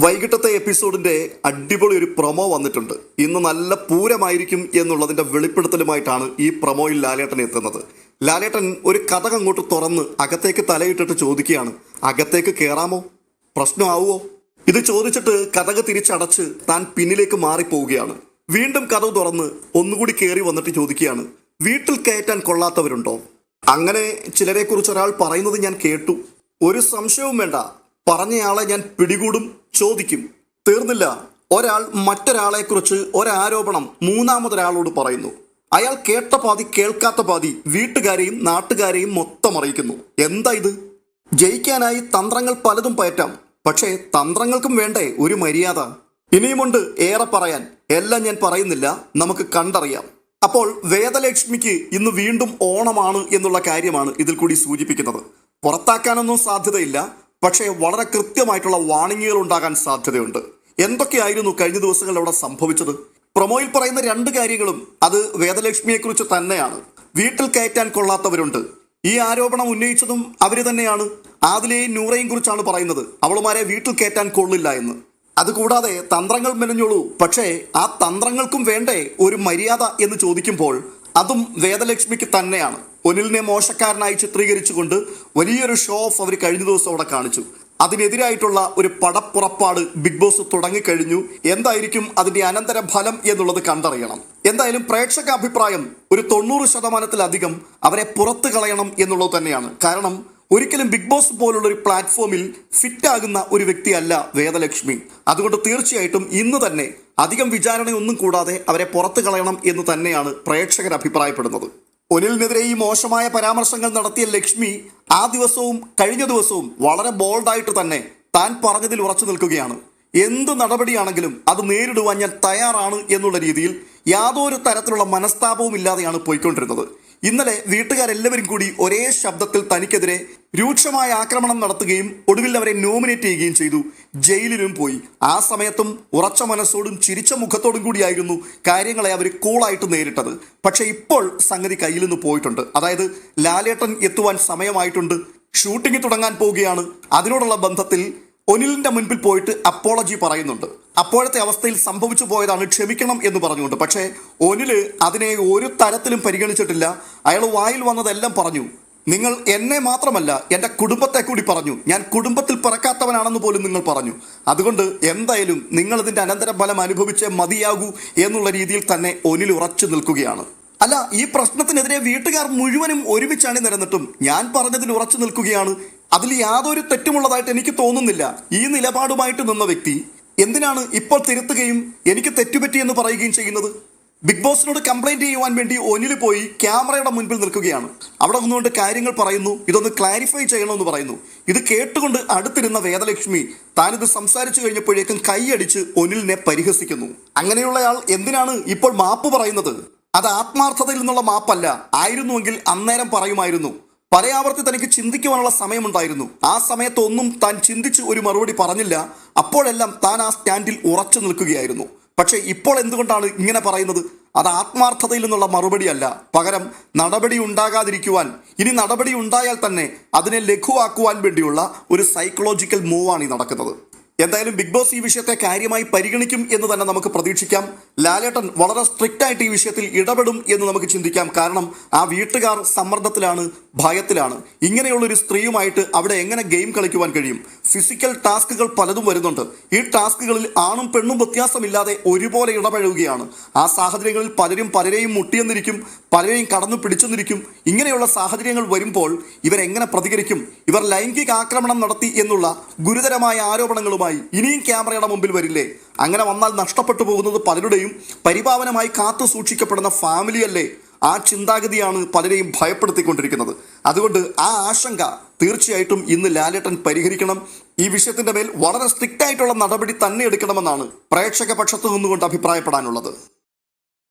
വൈകിട്ടത്തെ എപ്പിസോഡിന്റെ അടിപൊളി ഒരു പ്രൊമോ വന്നിട്ടുണ്ട്. ഇന്ന് നല്ല പൂരമായിരിക്കും എന്നുള്ളതിന്റെ വെളിപ്പെടുത്തലുമായിട്ടാണ് ഈ പ്രൊമോയിൽ ലാലേട്ടൻ എത്തുന്നത്. ലാലേട്ടൻ ഒരു കഥ അങ്ങോട്ട് തുറന്ന് അകത്തേക്ക് തലയിട്ടിട്ട് ചോദിക്കുകയാണ്. അകത്തേക്ക് കയറാമോ പ്രശ്നമാവുമോ? ഇത് ചോദിച്ചിട്ട് കഥക് തിരിച്ചടച്ച് താൻ പിന്നിലേക്ക് മാറിപ്പോവുകയാണ്. വീണ്ടും കഥ തുറന്ന് ഒന്നുകൂടി കയറി വന്നിട്ട് ചോദിക്കുകയാണ്. വീട്ടിൽ കയറ്റാൻ കൊള്ളാത്തവരുണ്ടോ? അങ്ങനെ ചിലരെക്കുറിച്ച് ഒരാൾ പറയുന്നത് ഞാൻ കേട്ടു. ഒരു സംശയവും വേണ്ട. പറഞ്ഞയാളെ ഞാൻ പിടികൂടും ചോദിക്കും. തീർന്നില്ല. ഒരാൾ മറ്റൊരാളെ കുറിച്ച് ഒരാരോപണം മൂന്നാമതൊരാളോട് പറയുന്നു. അയാൾ കേട്ട പാതി കേൾക്കാത്ത പാതി വീട്ടുകാരെയും നാട്ടുകാരെയും മൊത്തം അറിയിക്കുന്നു. എന്താ ഇത്? ജയിക്കാനായി തന്ത്രങ്ങൾ പലതും പയറ്റാം. പക്ഷേ തന്ത്രങ്ങൾക്കും വേണ്ടേ ഒരു മര്യാദ? ഇനിയുമുണ്ട് ഏറെ പറയാൻ. എല്ലാം ഞാൻ പറയുന്നില്ല. നമുക്ക് കണ്ടറിയാം. അപ്പോൾ വേദലക്ഷ്മിക്ക് ഇന്ന് വീണ്ടും ഓണമാണ് എന്നുള്ള കാര്യമാണ് ഇതിൽ കൂടി സൂചിപ്പിക്കുന്നത്. പുറത്താക്കാനൊന്നും സാധ്യതയില്ല. പക്ഷേ വളരെ കൃത്യമായിട്ടുള്ള വാണിങ്ങുകൾ ഉണ്ടാകാൻ സാധ്യതയുണ്ട്. എന്തൊക്കെയായിരുന്നു കഴിഞ്ഞ ദിവസങ്ങളിൽ അവിടെ സംഭവിച്ചത്? പ്രൊമോയിൽ പറയുന്ന രണ്ട് കാര്യങ്ങളും അത് വേദലക്ഷ്മിയെക്കുറിച്ച് തന്നെയാണ്. വീട്ടിൽ കയറ്റാൻ കൊള്ളാത്തവരുണ്ട്. ഈ ആരോപണം ഉന്നയിച്ചതും അവർ തന്നെയാണ്. ആദിലെയും നൂറയും കുറിച്ചാണ് പറയുന്നത്. അവളുമാരെ വീട്ടിൽ കയറ്റാൻ കൊള്ളില്ല എന്ന്. അതുകൂടാതെ തന്ത്രങ്ങൾ മെനഞ്ഞോളൂ. പക്ഷേ ആ തന്ത്രങ്ങൾക്കും വേണ്ടേ ഒരു മര്യാദ എന്ന് ചോദിക്കുമ്പോൾ അതും വേദലക്ഷ്മിക്ക് തന്നെയാണ്. ഒനിലിനെ മോശക്കാരനായി ചിത്രീകരിച്ചുകൊണ്ട് വലിയൊരു ഷോ ഓഫ് അവർ കഴിഞ്ഞ ദിവസം അവിടെ കാണിച്ചു. അതിനെതിരായിട്ടുള്ള ഒരു പടപ്പുറപ്പാട് ബിഗ് ബോസ് തുടങ്ങിക്കഴിഞ്ഞു. എന്തായിരിക്കും അതിന്റെ അനന്തര ഫലം എന്നുള്ളത് കണ്ടറിയണം. എന്തായാലും പ്രേക്ഷക അഭിപ്രായം ഒരു തൊണ്ണൂറ് ശതമാനത്തിലധികം അവരെ പുറത്തു കളയണം എന്നുള്ളത് തന്നെയാണ്. കാരണം ഒരിക്കലും ബിഗ് ബോസ് പോലുള്ള ഒരു പ്ലാറ്റ്ഫോമിൽ ഫിറ്റ് ആകുന്ന ഒരു വ്യക്തിയല്ല വേദലക്ഷ്മി. അതുകൊണ്ട് തീർച്ചയായിട്ടും ഇന്ന് തന്നെ അധികം വിചാരണയൊന്നും കൂടാതെ അവരെ പുറത്തു കളയണം എന്ന് തന്നെയാണ് പ്രേക്ഷകർ അഭിപ്രായപ്പെടുന്നത്. ഒനിലിനെതിരെ ഈ മോശമായ പരാമർശങ്ങൾ നടത്തിയ ലക്ഷ്മി ആ ദിവസവും കഴിഞ്ഞ ദിവസവും വളരെ ബോൾഡായിട്ട് തന്നെ താൻ പറഞ്ഞതിൽ ഉറച്ചു നിൽക്കുകയാണ്. എന്ത് നടപടിയാണെങ്കിലും അത് നേരിടുവാൻ ഞാൻ തയ്യാറാണ് എന്നുള്ള രീതിയിൽ യാതൊരു തരത്തിലുള്ള മനസ്താപവും ഇല്ലാതെയാണ് പോയിക്കൊണ്ടിരുന്നത്. ഇന്നലെ വീട്ടുകാരെല്ലാവരും കൂടി ഒരേ ശബ്ദത്തിൽ തനിക്കെതിരെ രൂക്ഷമായ ആക്രമണം നടത്തുകയും ഒടുവിൽ അവരെ നോമിനേറ്റ് ചെയ്യുകയും ചെയ്തു. ജയിലിലും പോയി. ആ സമയത്തും ഉറച്ച മനസ്സോടും ചിരിച്ച മുഖത്തോടും കൂടിയായിരുന്നു കാര്യങ്ങളെ അവർ കൂളായിട്ട് നേരിട്ടത്. പക്ഷെ ഇപ്പോൾ സംഗതി കയ്യിൽ നിന്ന് പോയിട്ടുണ്ട്. അതായത് ലാലേട്ടൻ എത്തുവാൻ സമയമായിട്ടുണ്ട്. ഷൂട്ടിംഗ് തുടങ്ങാൻ പോവുകയാണ്. അതിനോടുള്ള ബന്ധത്തിൽ ഒനിലിന്റെ മുൻപിൽ പോയിട്ട് അപ്പോളജി പറയുന്നുണ്ട്. അപ്പോഴത്തെ അവസ്ഥയിൽ സംഭവിച്ചു പോയതാണ് ക്ഷമിക്കണം എന്ന് പറഞ്ഞുകൊണ്ട്. പക്ഷേ ഒനിൽ അതിനെ ഒരു തരത്തിലും പരിഗണിച്ചിട്ടില്ല. അയാൾ വായിൽ വന്നതെല്ലാം പറഞ്ഞു. നിങ്ങൾ എന്നെ മാത്രമല്ല എന്റെ കുടുംബത്തെ കൂടി പറഞ്ഞു. ഞാൻ കുടുംബത്തിൽ പിറക്കാത്തവനാണെന്ന് പോലും നിങ്ങൾ പറഞ്ഞു. അതുകൊണ്ട് എന്തായാലും നിങ്ങൾ ഇതിന്റെ അനന്തരഫലം അനുഭവിച്ചേ മതിയാകൂ എന്നുള്ള രീതിയിൽ തന്നെ ഒനിൽ ഉറച്ചു നിൽക്കുകയാണ്. അല്ല ഈ പ്രശ്നത്തിനെതിരെ വീട്ടുകാർ മുഴുവനും ഒരുമിച്ചാണ് നിരന്നിട്ടും ഞാൻ പറഞ്ഞതിൽ ഉറച്ചു നിൽക്കുകയാണ്. അതിൽ യാതൊരു തെറ്റുമുള്ളതായിട്ട് എനിക്ക് തോന്നുന്നില്ല. ഈ നിലപാടുമായിട്ട് നിന്ന വ്യക്തി എന്തിനാണ് ഇപ്പോൾ തിരുത്തുകയും എനിക്ക് തെറ്റുപറ്റി എന്ന് പറയുകയും ചെയ്യുന്നത്? ബിഗ് ബോസിനോട് കംപ്ലൈന്റ് ചെയ്യുവാൻ വേണ്ടി ഒനിൽ പോയി ക്യാമറയുടെ മുൻപിൽ നിൽക്കുകയാണ്. അവിടെ നിന്നുകൊണ്ട് കാര്യങ്ങൾ പറയുന്നു ഇതൊന്ന് ക്ലാരിഫൈ ചെയ്യണമെന്ന് പറയുന്നു. ഇത് കേട്ടുകൊണ്ട് അടുത്തിരുന്ന വേദലക്ഷ്മി താനിത് സംസാരിച്ചു കഴിഞ്ഞപ്പോഴേക്കും കൈയടിച്ച് ഒനിലിനെ പരിഹസിക്കുന്നു. അങ്ങനെയുള്ളയാൾ എന്തിനാണ് ഇപ്പോൾ മാപ്പ് പറയുന്നത്? അത് ആത്മാർത്ഥതയിൽ നിന്നുള്ള മാപ്പല്ല. ആയിരുന്നുവെങ്കിൽ അന്നേരം പറയുമായിരുന്നു. പലയാവർത്തി തനിക്ക് ചിന്തിക്കുവാനുള്ള സമയമുണ്ടായിരുന്നു. ആ സമയത്തൊന്നും താൻ ചിന്തിച്ച് ഒരു മറുപടി പറഞ്ഞില്ല. അപ്പോഴെല്ലാം താൻ ആ സ്റ്റാൻഡിൽ ഉറച്ചു നിൽക്കുകയായിരുന്നു. പക്ഷേ ഇപ്പോൾ എന്തുകൊണ്ടാണ് ഇങ്ങനെ പറയുന്നത്? അത് ആത്മാർത്ഥതയിൽ നിന്നുള്ള മറുപടിയല്ല. പകരം നടപടി ഉണ്ടാകാതിരിക്കുവാൻ ഇനി നടപടി ഉണ്ടായാൽ തന്നെ അതിനെ ലഘുവാക്കുവാൻ വേണ്ടിയുള്ള ഒരു സൈക്കോളജിക്കൽ മൂവാണ് ഈ നടക്കുന്നത്. എന്തായാലും ബിഗ് ബോസ് ഈ വിഷയത്തെ കാര്യമായി പരിഗണിക്കും എന്ന് തന്നെ നമുക്ക് പ്രതീക്ഷിക്കാം. ലാലേട്ടൻ വളരെ സ്ട്രിക്റ്റ് ആയിട്ട് ഈ വിഷയത്തിൽ ഇടപെടും എന്ന് നമുക്ക് ചിന്തിക്കാം. കാരണം ആ വീട്ടുകാർ സമ്മർദ്ദത്തിലാണ് ഭയത്തിലാണ്. ഇങ്ങനെയുള്ള ഒരു സ്ത്രീയുമായിട്ട് അവിടെ എങ്ങനെ ഗെയിം കളിക്കുവാൻ കഴിയും? ഫിസിക്കൽ ടാസ്കുകൾ പലതും വരുന്നുണ്ട്. ഈ ടാസ്കുകളിൽ ആണും പെണ്ണും വ്യത്യാസമില്ലാതെ ഒരുപോലെ ഇടപഴകുകയാണ്. ആ സാഹചര്യങ്ങളിൽ പലരും പലരെയും മുട്ടിയെന്നിരിക്കും പലരെയും കടന്നു പിടിച്ചെന്നിരിക്കും. ഇങ്ങനെയുള്ള സാഹചര്യങ്ങൾ വരുമ്പോൾ ഇവരെങ്ങനെ പ്രതികരിക്കും? ഇവർ ലൈംഗിക ആക്രമണം നടത്തി എന്നുള്ള ഗുരുതരമായ ആരോപണങ്ങളുമായി ഇനിയും ക്യാമറയുടെ മുമ്പിൽ വരില്ലേ? അങ്ങനെ വന്നാൽ നഷ്ടപ്പെട്ടു പോകുന്നത് പലരുടെയും പരിപാവനമായി കാത്തു സൂക്ഷിക്കപ്പെടുന്ന ഫാമിലിയല്ലേ? ആ ചിന്താഗതിയാണ് പലരെയും ഭയപ്പെടുത്തിക്കൊണ്ടിരിക്കുന്നത്. അതുകൊണ്ട് ആ ആശങ്ക തീർച്ചയായിട്ടും ഇന്ന് ലാലേട്ടൻ പരിഹരിക്കണം. ഈ വിഷയത്തിന്റെ മേൽ വളരെ സ്ട്രിക്റ്റ് ആയിട്ടുള്ള നടപടി തന്നെ എടുക്കണമെന്നാണ് പ്രേക്ഷക പക്ഷത്തു നിന്നുകൊണ്ട് അഭിപ്രായപ്പെടാനുള്ളത്.